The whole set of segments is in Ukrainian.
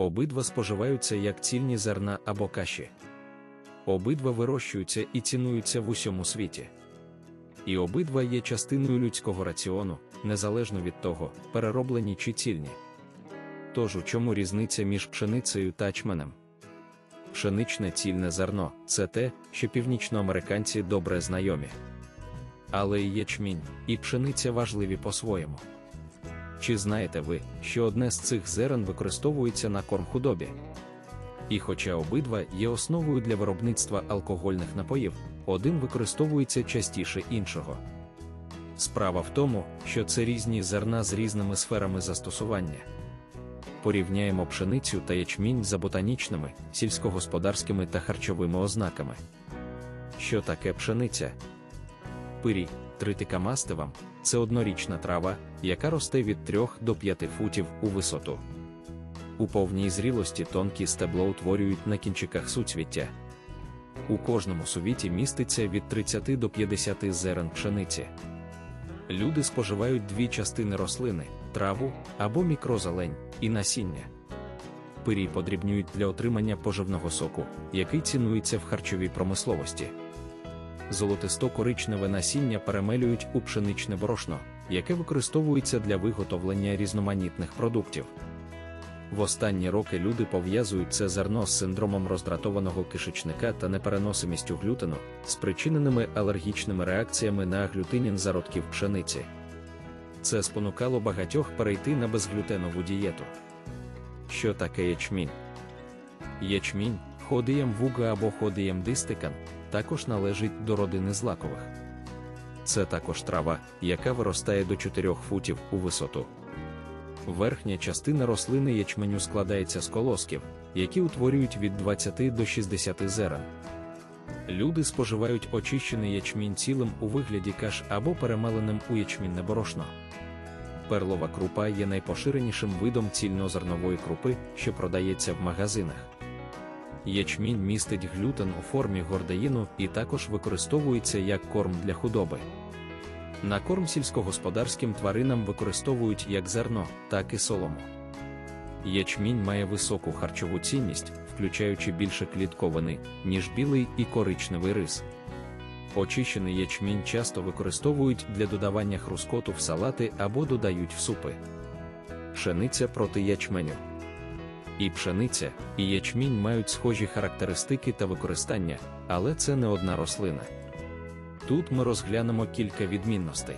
Обидва споживаються як цільні зерна або каші. Обидва вирощуються і цінуються в усьому світі. І обидва є частиною людського раціону, незалежно від того, перероблені чи цільні. Тож у чому різниця між пшеницею та ячменем? Пшеничне цільне зерно це те, що північноамериканці добре знайомі. Але і ячмінь, і пшениця важливі по-своєму. Чи знаєте ви, що одне з цих зерен використовується на корм худобі? І хоча обидва є основою для виробництва алкогольних напоїв, один використовується частіше іншого. Справа в тому, що це різні зерна з різними сферами застосування. Порівняємо пшеницю та ячмінь за ботанічними, сільськогосподарськими та харчовими ознаками. Що таке пшениця? Пирій, тритика мастивам це однорічна трава, яка росте від 3 до 5 футів у висоту. У повній зрілості тонкі стебло утворюють на кінчиках суцвіття. У кожному сувіті міститься від 30 до 50 зерен пшениці. Люди споживають дві частини рослини траву або мікрозелень і насіння. Пирій подрібнюють для отримання поживного соку, який цінується в харчовій промисловості. Золотисто-коричневе насіння перемелюють у пшеничне борошно, яке використовується для виготовлення різноманітних продуктів. В останні роки люди пов'язують це зерно з синдромом роздратованого кишечника та непереносимістю глютену, спричиненими алергічними реакціями на глютинін зародків пшениці. Це спонукало багатьох перейти на безглютенову дієту. Що таке ячмінь? Ячмінь, ходієм вуга або ходієм дистикан, також належить до родини злакових. Це також трава, яка виростає до 4 футів у висоту. Верхня частина рослини ячменю складається з колосків, які утворюють від 20 до 60 зерен. Люди споживають очищений ячмінь цілим у вигляді каш або перемеленим у ячмінне борошно. Перлова крупа є найпоширенішим видом цільнозернової крупи, що продається в магазинах. Ячмінь містить глютен у формі гордеїну і також використовується як корм для худоби. На корм сільськогосподарським тваринам використовують як зерно, так і солому. Ячмінь має високу харчову цінність, включаючи більше клітковини, ніж білий і коричневий рис. Очищений ячмінь часто використовують для додавання хрускоту в салати або додають в супи. Пшениця проти ячменю. І пшениця, і ячмінь мають схожі характеристики та використання, але це не одна рослина. Тут ми розглянемо кілька відмінностей: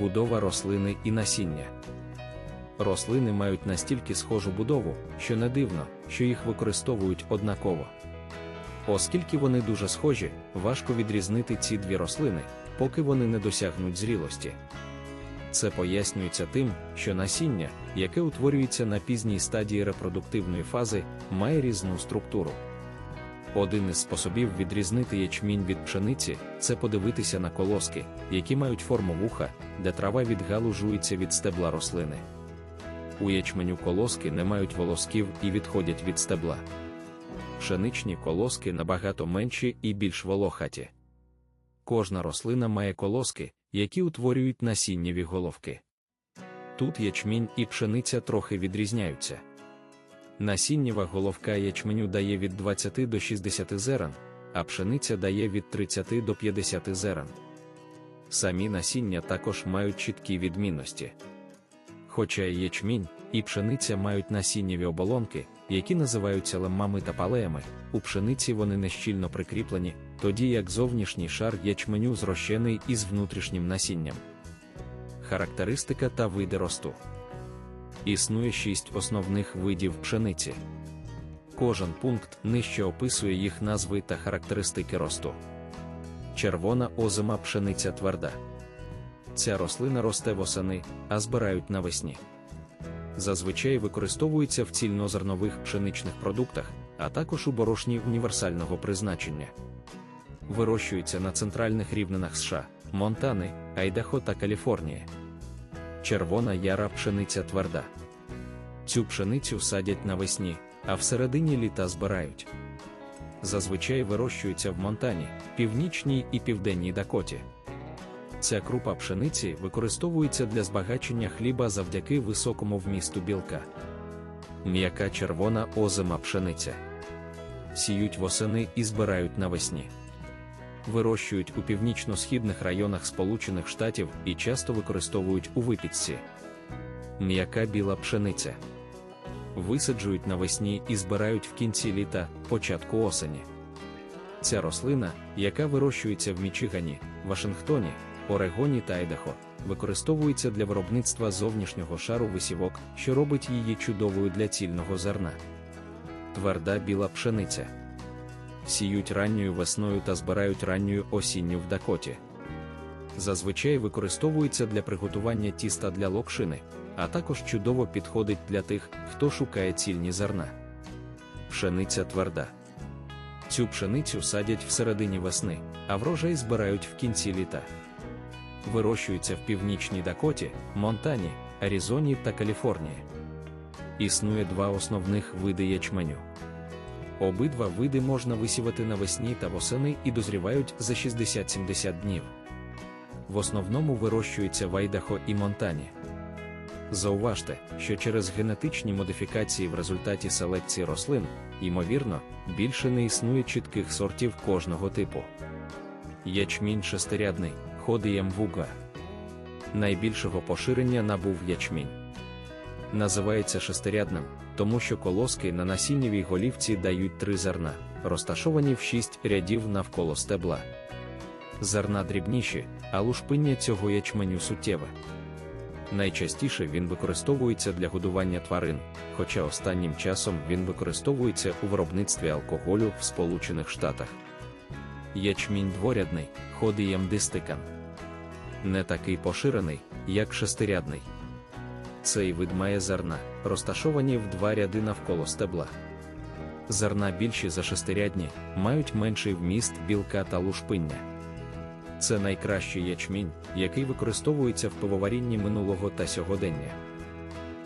будова рослини і насіння. Рослини мають настільки схожу будову, що не дивно, що їх використовують однаково. Оскільки вони дуже схожі, важко відрізнити ці дві рослини, поки вони не досягнуть зрілості. Це пояснюється тим, що насіння, яке утворюється на пізній стадії репродуктивної фази, має різну структуру. Один із способів відрізнити ячмінь від пшениці це подивитися на колоски, які мають форму вуха, де трава відгалужується від стебла рослини. У ячменю колоски не мають волосків і відходять від стебла. Пшеничні колоски набагато менші і більш волохаті. Кожна рослина має колоски, які утворюють насіннєві головки. Тут ячмінь і пшениця трохи відрізняються. Насіннєва головка ячменю дає від 20 до 60 зерен, а пшениця дає від 30 до 50 зерен. Самі насіння також мають чіткі відмінності. Хоча ячмінь, і пшениця мають насіннєві оболонки, які називаються леммами та палеями, у пшениці вони нещільно прикріплені, тоді як зовнішній шар ячменю зрощений із внутрішнім насінням. Характеристика та види росту. Існує шість основних видів пшениці. Кожен пункт нижче описує їх назви та характеристики росту. Червона озима пшениця тверда. Ця рослина росте восени, а збирають навесні. Зазвичай використовується в цільнозернових пшеничних продуктах, а також у борошні універсального призначення. Вирощується на центральних рівнинах США, Монтани, Айдахо та Каліфорнії. Червона яра пшениця тверда. Цю пшеницю садять навесні, а всередині літа збирають. Зазвичай вирощується в Монтані, північній і південній Дакоті. Ця крупа пшениці використовується для збагачення хліба завдяки високому вмісту білка. М'яка червона озима пшениця. Сіють восени і збирають навесні. Вирощують у північно-східних районах Сполучених Штатів і часто використовують у випічці. М'яка біла пшениця. Висаджують навесні і збирають в кінці літа, початку осені. Ця рослина, яка вирощується в Мічигані, Вашингтоні, Орегоні та Айдахо, використовується для виробництва зовнішнього шару висівок, що робить її чудовою для цільного зерна. Тверда біла пшениця. Сіють ранньою весною та збирають ранньою осінню в Дакоті. Зазвичай використовується для приготування тіста для локшини, а також чудово підходить для тих, хто шукає цільні зерна. Пшениця тверда. Цю пшеницю садять всередині весни, а врожай збирають в кінці літа. Вирощується в північній Дакоті, Монтані, Аризоні та Каліфорнії. Існує два основних види ячменю. Обидва види можна висівати навесні та восени і дозрівають за 60-70 днів. В основному вирощується в Айдахо і Монтані. Зауважте, що через генетичні модифікації в результаті селекції рослин, ймовірно, більше не існує чітких сортів кожного типу. Ячмінь шестирядний, ходієм вуга. Найбільшого поширення набув ячмінь. Називається шестирядним, тому що колоски на насіннєвій голівці дають три зерна, розташовані в шість рядів навколо стебла. Зерна дрібніші, а лушпиння цього ячменю суттєве. Найчастіше він використовується для годування тварин, хоча останнім часом він використовується у виробництві алкоголю в Сполучених Штатах. Ячмінь дворядний, ходієм дистикан. Не такий поширений, як шестирядний. Цей вид має зерна, розташовані в два ряди навколо стебла. Зерна більші за шестирядні, мають менший вміст білка та лушпиння. Це найкращий ячмінь, який використовується в пивоварінні минулого та сьогодення.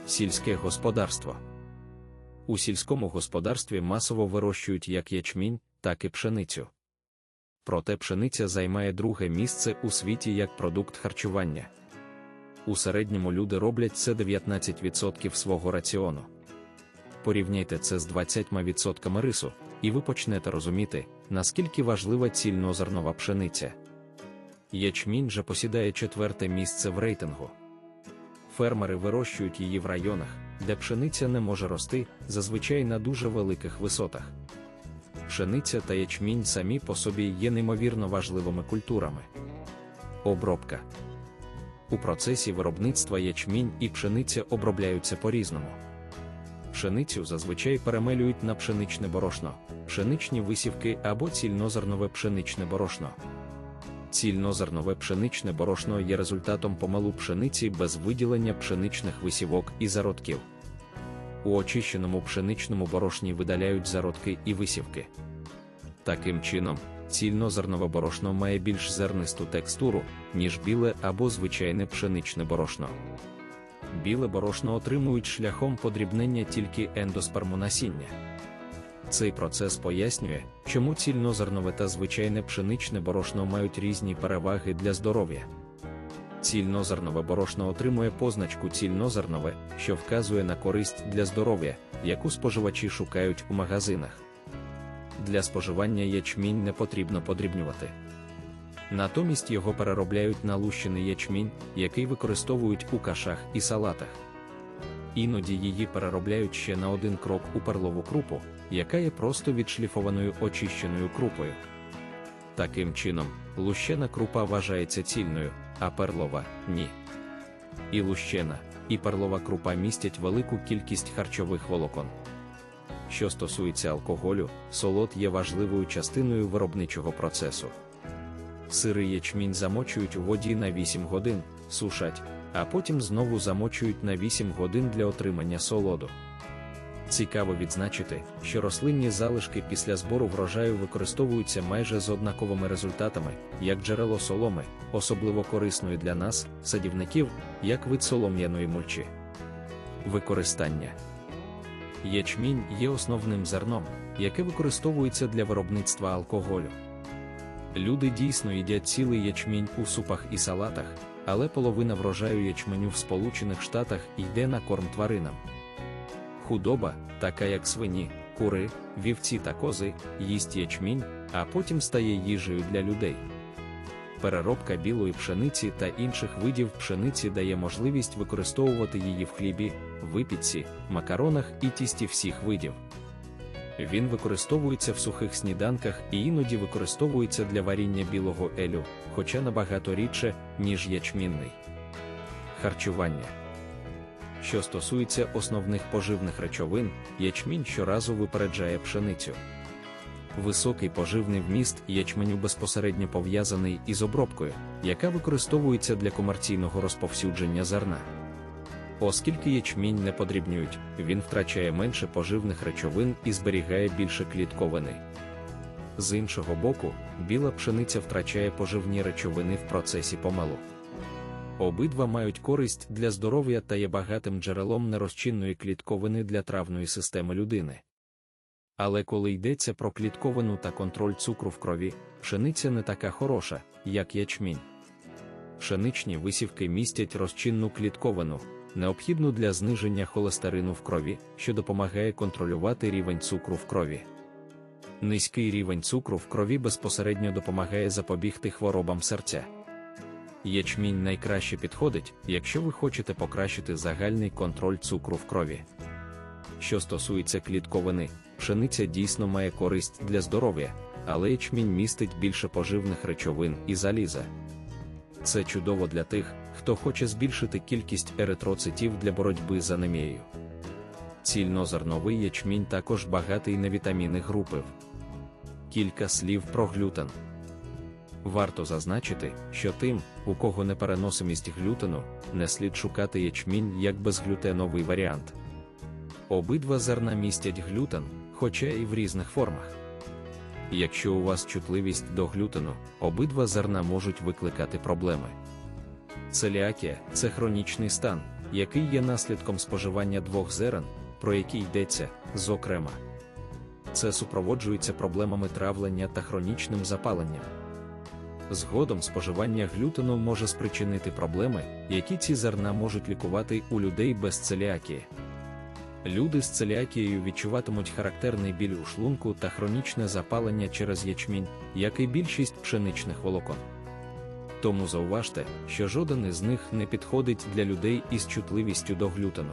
Сільське господарство у сільському господарстві масово вирощують як ячмінь, так і пшеницю. Проте пшениця займає друге місце у світі як продукт харчування. У середньому люди роблять це 19% свого раціону. Порівняйте це з 20% рису, і ви почнете розуміти, наскільки важлива цільнозернова пшениця. Ячмінь же посідає четверте місце в рейтингу. Фермери вирощують її в районах, де пшениця не може рости, зазвичай на дуже великих висотах. Пшениця та ячмінь самі по собі є неймовірно важливими культурами. Обробка у процесі виробництва ячмінь і пшениця обробляються по-різному. Пшеницю зазвичай перемелюють на пшеничне борошно, пшеничні висівки або цільнозернове пшеничне борошно. Цільнозернове пшеничне борошно є результатом помалу пшениці без виділення пшеничних висівок і зародків. У очищеному пшеничному борошні видаляють зародки і висівки. Таким чином, цільнозернове борошно має більш зернисту текстуру, ніж біле або звичайне пшеничне борошно. Біле борошно отримують шляхом подрібнення тільки ендосперму насіння. Цей процес пояснює, чому цільнозернове та звичайне пшеничне борошно мають різні переваги для здоров'я. Цільнозернове борошно отримує позначку цільнозернове, що вказує на користь для здоров'я, яку споживачі шукають у магазинах. Для споживання ячмінь не потрібно подрібнювати. Натомість його переробляють на лущений ячмінь, який використовують у кашах і салатах. Іноді її переробляють ще на один крок у перлову крупу, яка є просто відшліфованою очищеною крупою. Таким чином, лущена крупа вважається цільною, а перлова ні. І лущена, і перлова крупа містять велику кількість харчових волокон. Що стосується алкоголю, солод є важливою частиною виробничого процесу. Сирий ячмінь замочують у воді на 8 годин, сушать, а потім знову замочують на 8 годин для отримання солоду. Цікаво відзначити, що рослинні залишки після збору врожаю використовуються майже з однаковими результатами, як джерело соломи, особливо корисної для нас, садівників, як вид солом'яної мульчі. Використання Ячмінь є основним зерном, яке використовується для виробництва алкоголю. Люди дійсно їдять цілий ячмінь у супах і салатах, але половина врожаю ячменю в Сполучених Штатах йде на корм тваринам. Худоба, така як свині, кури, вівці та кози, їсть ячмінь, а потім стає їжею для людей. Переробка білої пшениці та інших видів пшениці дає можливість використовувати її в хлібі, випічці, макаронах і тісті всіх видів. Він використовується в сухих сніданках і іноді використовується для варіння білого елю, хоча набагато рідше, ніж ячмінний. Харчування. Що стосується основних поживних речовин, ячмінь щоразу випереджає пшеницю. Високий поживний вміст ячменю безпосередньо пов'язаний із обробкою, яка використовується для комерційного розповсюдження зерна. Оскільки ячмінь не подрібнюють, він втрачає менше поживних речовин і зберігає більше клітковини. З іншого боку, біла пшениця втрачає поживні речовини в процесі помелу. Обидва мають користь для здоров'я та є багатим джерелом нерозчинної клітковини для травної системи людини. Але коли йдеться про клітковину та контроль цукру в крові, пшениця не така хороша, як ячмінь. Пшеничні висівки містять розчинну клітковину, необхідну для зниження холестерину в крові, що допомагає контролювати рівень цукру в крові. Низький рівень цукру в крові безпосередньо допомагає запобігти хворобам серця. Ячмінь найкраще підходить, якщо ви хочете покращити загальний контроль цукру в крові. Що стосується клітковини, пшениця дійсно має користь для здоров'я, але ячмінь містить більше поживних речовин і заліза. Це чудово для тих, хто хоче збільшити кількість еритроцитів для боротьби з анемією. Цільнозерновий ячмінь також багатий на вітаміни групи. Кілька слів про глютен. Варто зазначити, що тим, у кого непереносимість глютену, не слід шукати ячмінь як безглютеновий варіант. Обидва зерна містять глютен, хоча і в різних формах. Якщо у вас чутливість до глютену, обидва зерна можуть викликати проблеми. Целіакія це хронічний стан, який є наслідком споживання двох зерен, про які йдеться, зокрема. Це супроводжується проблемами травлення та хронічним запаленням. Згодом споживання глютену може спричинити проблеми, які ці зерна можуть лікувати у людей без целіакії. Люди з целіакією відчуватимуть характерний біль у шлунку та хронічне запалення через ячмінь, як і більшість пшеничних волокон. Тому зауважте, що жоден із них не підходить для людей із чутливістю до глютену.